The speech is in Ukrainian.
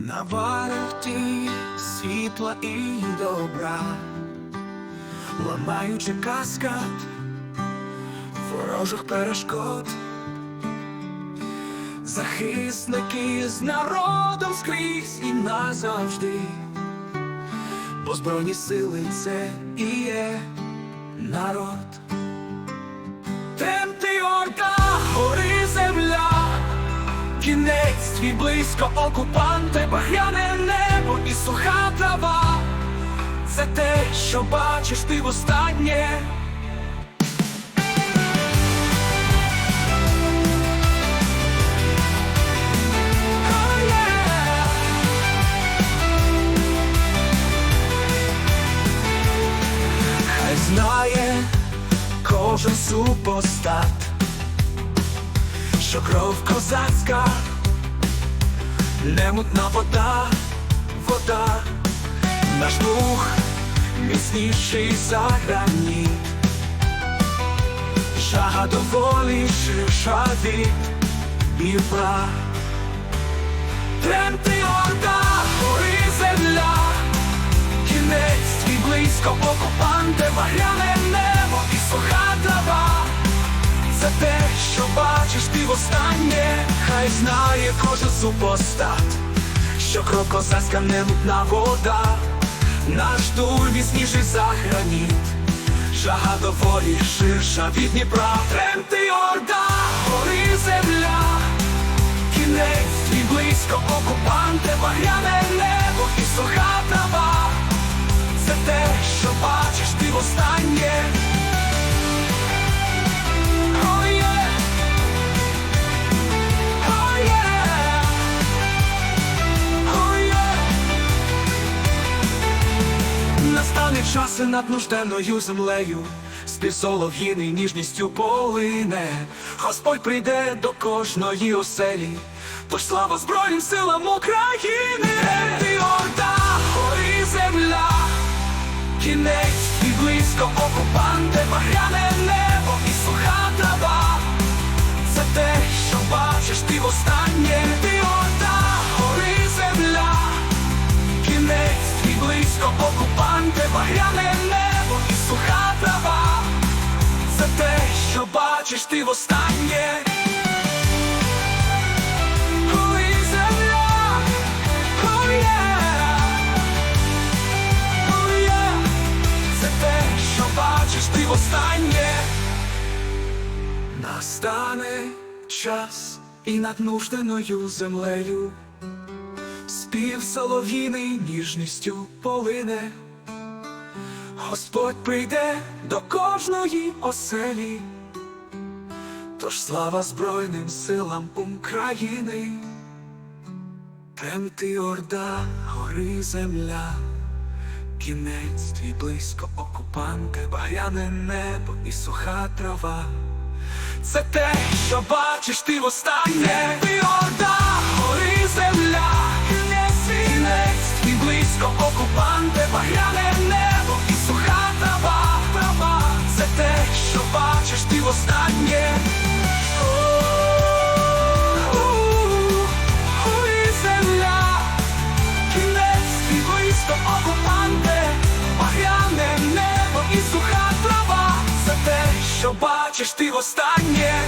На варті світла і добра, ламаючи каскад ворожих перешкод, захисники з народом скрізь і назавжди, бо збройні сили це і є народ. Твій близько окупанти, багряне небо і суха трава. Це те, що бачиш ти востаннє. Yeah. Хай знає кожен супостат, що кров козацька, немутна вода, вода, наш дух міцніший за грані, жага доволі ширша від Дніпра. Тремти Це те, що бачиш ти востаннє, хай знає кожен супостат, що кров козацька немутна вода, наш дур міцніший за граніт, жага до волі ширша від Дніпра, тремти орда, гори земля. Кінець твій близько окупанте, Настане час і над нужденною землею, спів солов'їний ніжністю полине, Господь прийде до кожної оселі, тож слава Збройним силам України, ти орда, гори земля, кінець і близько окупанте, багряне що бачиш ти востаннє. Ой, земля. Це те, що бачиш ти востаннє. Настане час і над нужденою землею Спів солов'їний ніжністю полине, Господь прийде до кожної оселі, тож слава Збройним силам України, Темти орда, гори земля, кінець твій близько окупанти, багряне небо і суха трава. Це те, що бачиш ти востаннє. Ти орда, гори земля, ти востаннє. Гори земля, кінець, твій близько окупанте, багряне небо і суха трава. за те, що бачиш ти востаннє.